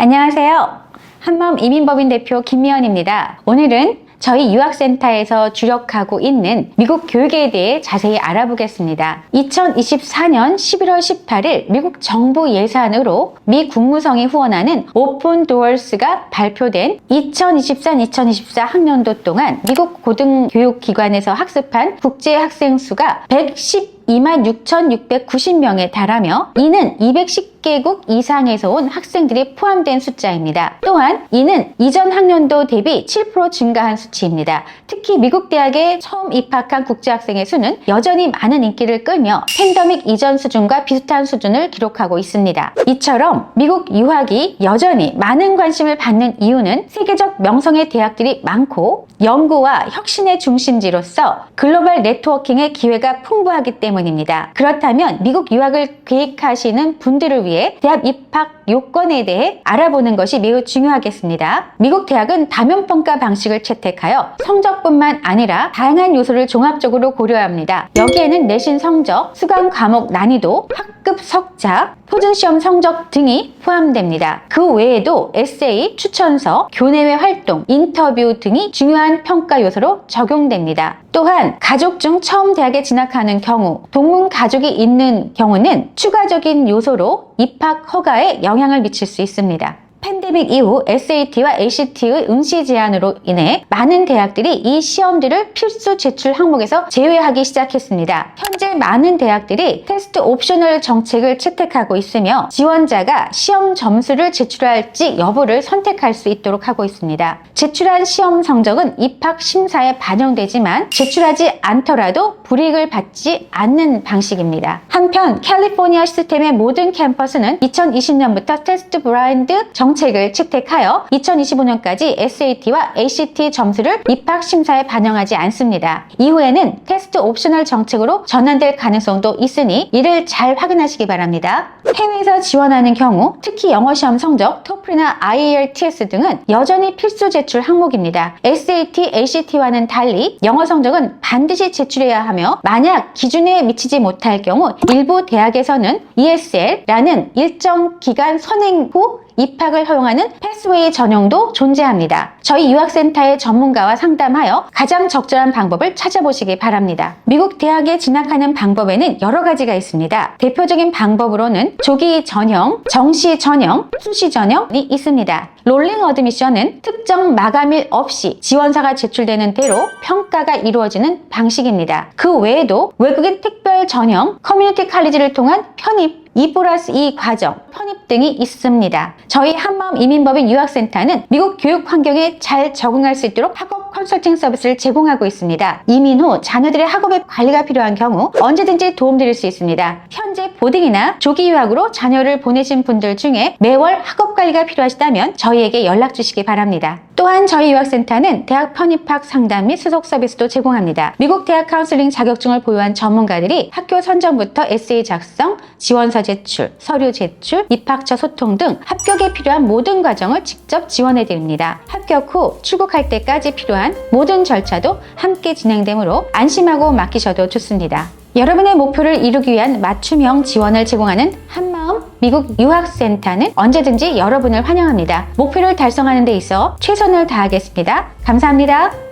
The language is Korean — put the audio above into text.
안녕하세요. 한마음 이민법인 대표 김미연입니다. 오늘은 저희 유학센터에서 주력하고 있는 미국 교육에 대해 자세히 알아보겠습니다. 2024년 11월 18일 미국 정부 예산으로 미 국무성이 후원하는 오픈 도어스가 발표된 2023-2024 학년도 동안 미국 고등교육기관에서 학습한 국제 학생 수가 110 26,690명에 달하며 이는 210개국 이상에서 온 학생들이 포함된 숫자입니다. 또한 이는 이전 학년도 대비 7% 증가한 수치입니다. 특히 미국 대학에 처음 입학한 국제학생의 수는 여전히 많은 인기를 끌며 팬데믹 이전 수준과 비슷한 수준을 기록하고 있습니다. 이처럼 미국 유학이 여전히 많은 관심을 받는 이유는 세계적 명성의 대학들이 많고 연구와 혁신의 중심지로서 글로벌 네트워킹의 기회가 풍부하기 때문입니다. 그렇다면 미국 유학을 계획하시는 분들을 위해 대학 입학 요건에 대해 알아보는 것이 매우 중요하겠습니다. 미국 대학은 다면평가 방식을 채택하여 성적뿐만 아니라 다양한 요소를 종합적으로 고려합니다. 여기에는 내신 성적, 수강 과목 난이도, 학급 석자, 표준시험 성적 등이 포함됩니다. 그 외에도 에세이, 추천서, 교내외 활동, 인터뷰 등이 중요한 평가 요소로 적용됩니다. 또한 가족 중 처음 대학에 진학하는 경우, 동문 가족이 있는 경우는 추가적인 요소로 입학 허가에 영향 을 미칠 수 있습니다. 팬데믹 이후 SAT와 ACT의 응시 제한으로 인해 많은 대학들이 이 시험들을 필수 제출 항목에서 제외하기 시작했습니다. 현재 많은 대학들이 테스트 옵셔널 정책을 채택하고 있으며 지원자가 시험 점수를 제출할지 여부를 선택할 수 있도록 하고 있습니다. 제출한 시험 성적은 입학 심사에 반영되지만 제출하지 않더라도 불이익을 받지 않는 방식입니다. 한편 캘리포니아 시스템의 모든 캠퍼스는 2020년부터 테스트 브라인드 정책을 채택하여 2025년까지 SAT와 ACT 점수를 입학 심사에 반영하지 않습니다. 이후에는 테스트 옵셔널 정책으로 전환될 가능성도 있으니 이를 잘 확인하시기 바랍니다. 해외에서 지원하는 경우 특히 영어 시험 성적, 토플이나 IELTS 등은 여전히 필수 제출 항목입니다. SAT, ACT와는 달리 영어 성적은 반드시 제출해야 하며 만약 기준에 미치지 못할 경우 일부 대학에서는 ESL라는 일정 기간 선행 후 입학을 허용하는 패스웨이 전형도 존재합니다. 저희 유학센터의 전문가와 상담하여 가장 적절한 방법을 찾아보시기 바랍니다. 미국 대학에 진학하는 방법에는 여러 가지가 있습니다. 대표적인 방법으로는 조기 전형, 정시 전형, 수시 전형이 있습니다. 롤링 어드미션은 특정 마감일 없이 지원서가 제출되는 대로 평가가 이루어지는 방식입니다. 그 외에도 외국인 특별 전형, 커뮤니티 칼리지를 통한 편입, 2 플러스 2 과정, 편입 등이 있습니다. 저희 한마음 이민법인 유학센터는 미국 교육 환경에 잘 적응할 수 있도록 학업 컨설팅 서비스를 제공하고 있습니다. 이민 후 자녀들의 학업에 관리가 필요한 경우 언제든지 도움드릴 수 있습니다. 현재 보딩이나 조기 유학으로 자녀를 보내신 분들 중에 매월 학업 관리가 필요하시다면 저희에게 연락 주시기 바랍니다. 또한 저희 유학센터는 대학 편입학 상담 및 수속 서비스도 제공합니다. 미국 대학 카운슬링 자격증을 보유한 전문가들이 학교 선정부터 에세이 작성, 지원서 제출, 서류 제출, 입학처 소통 등 합격에 필요한 모든 과정을 직접 지원해 드립니다. 합격 후 출국할 때까지 필요한 모든 절차도 함께 진행되므로 안심하고 맡기셔도 좋습니다. 여러분의 목표를 이루기 위한 맞춤형 지원을 제공하는 한마음 미국 유학센터는 언제든지 여러분을 환영합니다. 목표를 달성하는 데 있어 최선을 다하겠습니다. 감사합니다.